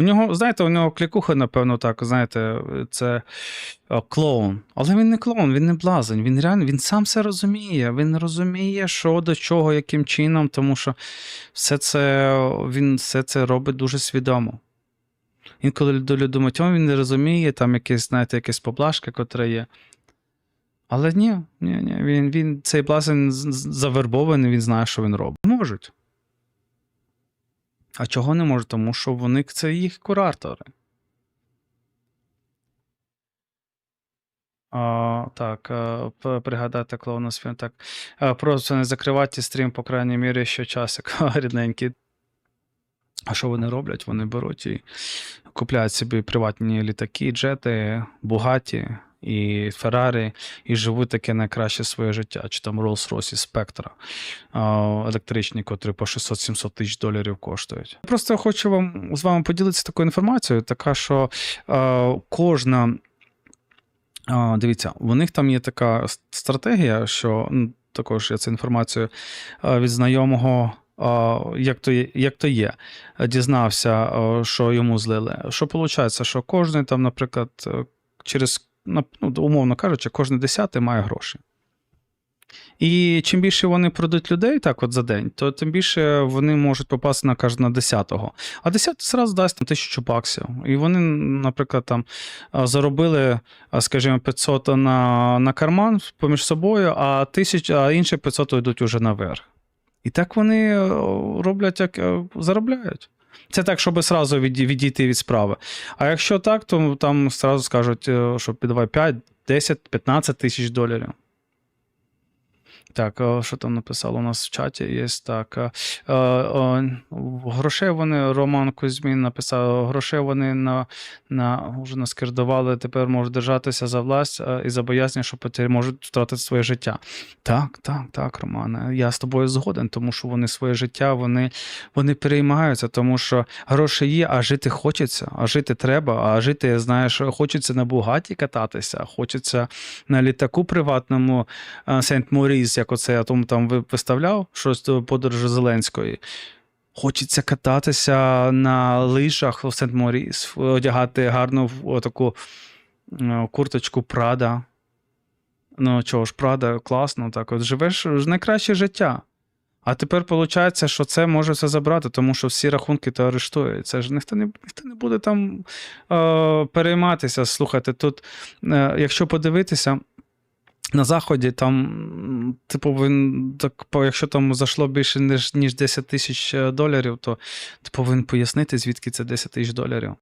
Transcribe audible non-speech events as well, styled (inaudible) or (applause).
У нього, знаєте, у нього клікуха, напевно, так, знаєте, це е, клоун. Але він не клоун, він не блазень. Він реально він сам все розуміє. Він розуміє, що до чого, яким чином, тому що все це він все це робить дуже свідомо. Інколи люди думають, о, він не розуміє, там якесь, знаєте, якась поблажка, котра є. Але ні, ні, ні, він, він цей блазень завербований, він знає, що він робить. Можуть. А чого не можуть? Тому що вони це їх куратори. А, так, пригадати клоуна фільму. Так. А, просто не закривати стрім, по крайній мірі, що часик (laughs) рідненький. А що вони роблять? Вони беруть і купляють собі приватні літаки, джети, Бугаті і Феррарі, і живуть таке найкраще своє життя, чи там Rolls-Royce Spectra а, електричні, котрі по 600-700 тисяч доларів коштують. Просто хочу вам з вами поділитися такою інформацією, така що кожна. Дивіться, у них там є така стратегія, що ну, також я цю інформацію від знайомого. Як то, як то є, дізнався, що йому злили. Що виходить, що кожен там, наприклад, через, ну, умовно кажучи, кожен десятий має гроші. І чим більше вони продають людей так от за день, то тим більше вони можуть попасти на кожного десятого. А десятий зразу дасть там тисячу баксів. І вони, наприклад, там заробили, скажімо, 500 на, на карман поміж собою, а, тисяч, а інші 500 йдуть уже наверх. І так вони роблять, як е, заробляють. Це так, щоб сразу відій- відійти від справи. А якщо так, то там сразу скажуть, е, що давай 5, 10, 15 тисяч доларів. Так, е, що там написало у нас в чаті? Є так. е, е, Грошей вони, Роман Кузьмін написав, грошей вони на, на, вже наскердували, тепер можуть держатися за власть і за боязнь, що можуть втратити своє життя. Так, так, так, Романе. Я з тобою згоден, тому що вони своє життя, вони, вони переймаються, тому що гроші є, а жити хочеться, а жити треба, а жити, знаєш, хочеться на Бугаті кататися, хочеться на літаку приватному Сент Моріс, як оце я тому там виставляв, щось до подорожі Зеленської. Хочеться кататися на лижах в Сент Моріс, одягати гарну таку курточку Прада. Ну, чого ж, Прада, класно, так. От живеш найкраще життя. А тепер виходить, що це може все забрати, тому що всі рахунки то арештують. Це ж ніхто не, ніхто не буде там е, перейматися. Слухайте, тут, е, якщо подивитися, на заході там, типу, він так, якщо там зайшло більше ніж, ніж 10 тисяч е, доларів, то ти повинен пояснити, звідки це 10 тисяч доларів.